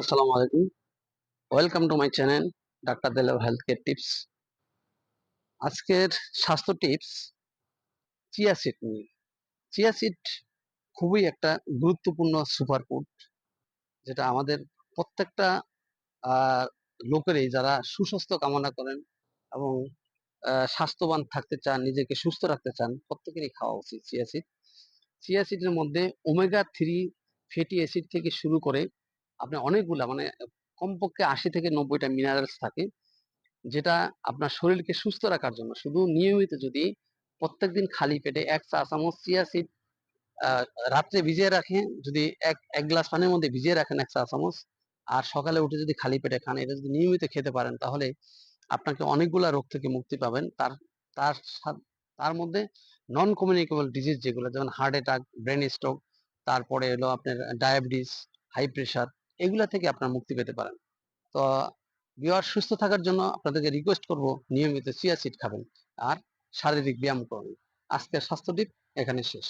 আসসালামু আলাইকুম। Welcome to my channel ডাক্তার দেলাভ হেলথ কেয়ার টিপস আজকের স্বাস্থ্য টিপস চিয়া সিড নিয়ে। চিয়া সিড খুবই একটা গুরুত্বপূর্ণ সুপারফুড যেটা আমাদের প্রত্যেকটা লোকেরই যারা সুস্বাস্থ্য কামনা করেন এবং স্বাস্থ্যবান থাকতে চান, নিজেকে সুস্থ রাখতে চান, প্রত্যেকেরই খাওয়া উচিত চিয়া সিড চিয়া সিডের মধ্যে ওমেগা থ্রি ফ্যাটি অ্যাসিড থেকে শুরু করে আপনি অনেকগুলা মানে কমপক্ষে আশি থেকে নব্বইটা মিনারেলস থাকে, যেটা আপনার শরীরকে সুস্থ রাখার জন্য। শুধু নিয়মিত যদি প্রত্যেকদিন খালি পেটে এক চা চামচ চিয়া সিড রাত্রে ভিজিয়ে রাখেন, যদি এক এক গ্লাস পানির মধ্যে ভিজিয়ে রাখেন এক চা চামচ, আর সকালে উঠে যদি খালি পেটে খান, এটা যদি নিয়মিত খেতে পারেন, তাহলে আপনাকে অনেকগুলা রোগ থেকে মুক্তি পাবেন। তার তার তার মধ্যে নন কমিউনিকেবল ডিজিজ যেগুলো, যেমন হার্ট অ্যাটাক ব্রেন স্ট্রোক তারপরে এলো আপনার ডায়াবেটিস হাই প্রেশার এগুলা থেকে আপনার মুক্তি পেতে পারেন। তো বিয়ার সুস্থ থাকার জন্য আপনাদেরকে রিকোয়েস্ট করব, নিয়মিত চিয়া সিড খাবেন আর শারীরিক ব্যায়াম করুন। আজকের স্বাস্থ্য টিপ এখানে শেষ।